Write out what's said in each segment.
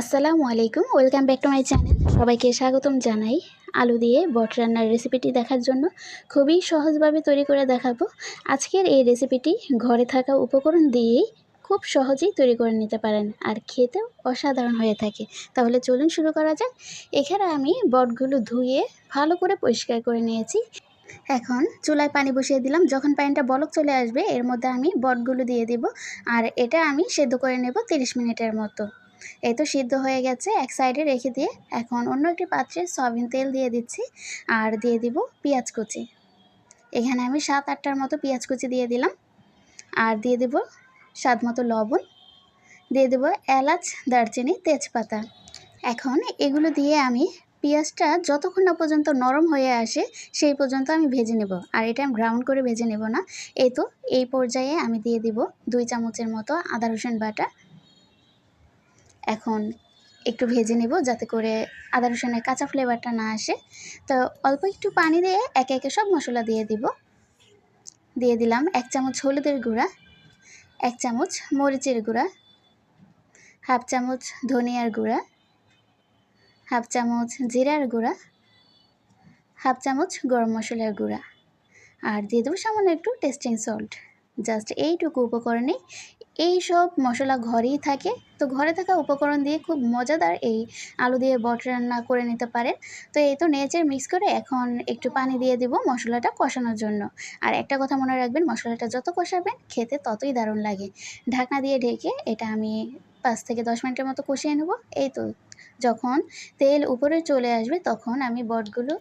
আসসালামু আলাইকুম, welcome back to my channel. সবাইকে স্বাগতম জানাই আলু দিয়ে বট রান্নার রেসিপিটি দেখার জন্য। খুবই সহজভাবে তৈরি করে দেখাবো। আজকের এই রেসিপিটি ঘরে থাকা উপকরণ দিয়েই খুব সহজেই তৈরি করে নিতে পারেন আর খেতেও অসাধারণ হয়ে থাকে। তাহলে চলুন শুরু করা যাক। এখানে আমি বটগুলো ধুয়ে ভালো করে পরিষ্কার করে নিয়েছি। এখন চুলায় পানি বসিয়ে দিলাম। যখন পানিটা বলক চলে আসবে, এর মধ্যে আমি বটগুলো দিয়ে দিব। আর এটা আমি সেদ্ধ করে নেব তিরিশ মিনিটের মতো। এই তো সিদ্ধ হয়ে গেছে, এক সাইডে রেখে দিয়ে এখন অন্য একটি পাত্রে সয়াবিন তেল দিয়ে দিচ্ছি আর দিয়ে দিব পেঁয়াজ কুচি। এখানে আমি সাত আটটার মতো পেঁয়াজ কুচি দিয়ে দিলাম। আর দিয়ে দেব স্বাদ মতো লবণ। দিয়ে দেব এলাচ, দারচিনি, তেজপাতা। এখন এগুলো দিয়ে আমি পেঁয়াজটা যতক্ষণ না পর্যন্ত নরম হয়ে আসে সেই পর্যন্ত আমি ভেজে নেব। আর এটা আমি গ্রাউন্ড করে ভেজে নেব না। এই তো এই পর্যায়ে আমি দিয়ে দিব দুই চামচের মতো আদা রসুন বাটা। এখন একটু ভেজে নেব যাতে করে আদা রসুনের কাঁচা ফ্লেভারটা না আসে। তো অল্প একটু পানি দিয়ে একে একে সব মশলা দিয়ে দিব। দিয়ে দিলাম এক চামচ হলুদের গুঁড়া, এক চামচ মরিচের গুঁড়া, হাফ চামচ ধনিয়ার গুঁড়া, হাফ চামচ জিরার গুঁড়া, হাফ চামচ গরম মশলার গুঁড়া। আর দিয়ে দেবো সামান্য একটু টেস্টিং সল্ট জাস্ট এইটুকু উপকরণে এই সব মশলা ঘরেই থাকে। তো ঘরে থাকা উপকরণ দিয়ে খুব মজাদার এই আলু দিয়ে বট রান্না করে নিতে পারেন। তো এই তো নেচের মিক্স করে এখন একটু পানি দিয়ে দিব মশলাটা কষানোর জন্য। আর একটা কথা মনে রাখবেন, মশলাটা যত কষাবেন খেতে ততই দারুণ লাগে। ঢাকনা দিয়ে ঢেকে এটা আমি পাঁচ থেকে দশ মিনিটের মতো কষিয়ে নেব। এই তো যখন তেল উপরে চলে আসবে তখন আমি বটগুলো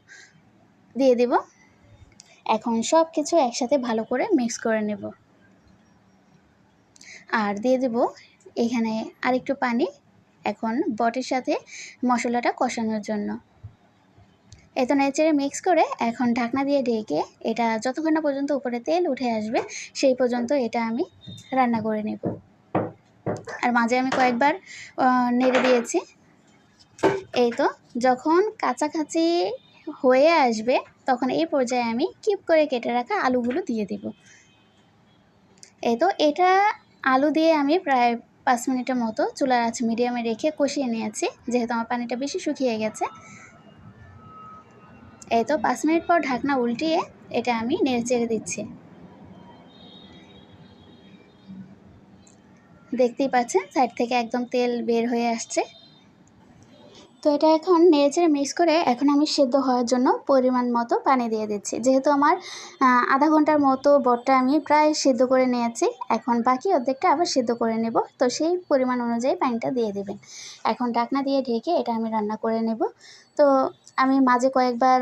দিয়ে দেব। এখন সব কিছু একসাথে ভালো করে মিক্স করে নেব। আর দিয়ে দেব এখানে আরেকটু পানি এখন বটের সাথে মশলাটা কষানোর জন্য। এত নেচেড়ে মিক্স করে এখন ঢাকনা দিয়ে ঢেকে এটা যতক্ষণ না পর্যন্ত উপরে তেল উঠে আসবে সেই পর্যন্ত এটা আমি রান্না করে নেব। আর মাঝে আমি কয়েকবার নেড়ে দিয়েছি। এই তো যখন কাছাকাছি হয়ে আসবে তখন এই পর্যায়ে আমি কিপ করে কেটে রাখা আলুগুলো দিয়ে দিব। এই তো এটা আলু দিয়ে আমি প্রায় পাঁচ মিনিটের মতো চুলার আছে মিডিয়ামে রেখে কষিয়ে নিয়েছি, যেহেতু আমার পানিটা বেশি শুকিয়ে গেছে। এই তো পাঁচ মিনিট পর ঢাকনা উল্টিয়ে এটা আমি নেড়ে চেড়ে দিচ্ছি। দেখতেই পাচ্ছেন, সাইড থেকে একদম তেল বের হয়ে আসছে। তো এটা এখন নেড়েচেড়ে মিক্স করে এখন আমি সেদ্ধ হওয়ার জন্য পরিমাণ মতো পানি দিয়ে দিচ্ছি। যেহেতু আমার আধা ঘণ্টার মতো বটটা আমি প্রায় সেদ্ধ করে নিয়েছি, এখন বাকি অর্ধেকটা আবার সেদ্ধ করে নেব। তো সেই পরিমাণ অনুযায়ী পানিটা দিয়ে দেবেন। এখন ডাকনা দিয়ে ঢেকে এটা আমি রান্না করে নেব। তো আমি মাঝে কয়েকবার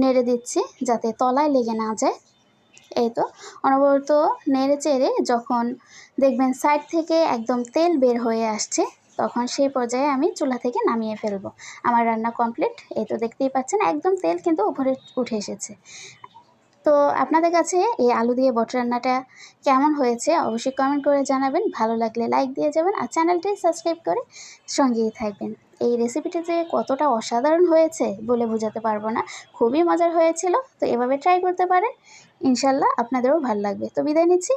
নেড়ে দিচ্ছি যাতে তলায় লেগে না যায়। এই তো, অনবরত নেড়ে চেড়ে যখন দেখবেন সাইড থেকে একদম তেল বের হয়ে আসছে তখন সেই পর্যায়ে আমি চুলা থেকে নামিয়ে ফেলব। আমার রান্না কমপ্লিট এই তো দেখতেই পাচ্ছেন, একদম তেল কিন্তু উপরে উঠে এসেছে। তো আপনাদের কাছে এই আলু দিয়ে বট রান্নাটা কেমন হয়েছে অবশ্যই কমেন্ট করে জানাবেন। ভালো লাগলে লাইক দিয়ে যাবেন আর চ্যানেলটি সাবস্ক্রাইব করে সঙ্গেই থাকবেন। এই রেসিপিটি যে কতটা অসাধারণ হয়েছে বলে বোঝাতে পারব না, খুবই মজার হয়েছিল। তো এভাবে ট্রাই করতে পারেন, ইনশাল্লাহ আপনাদেরও ভালো লাগবে। তো বিদায় নিচ্ছি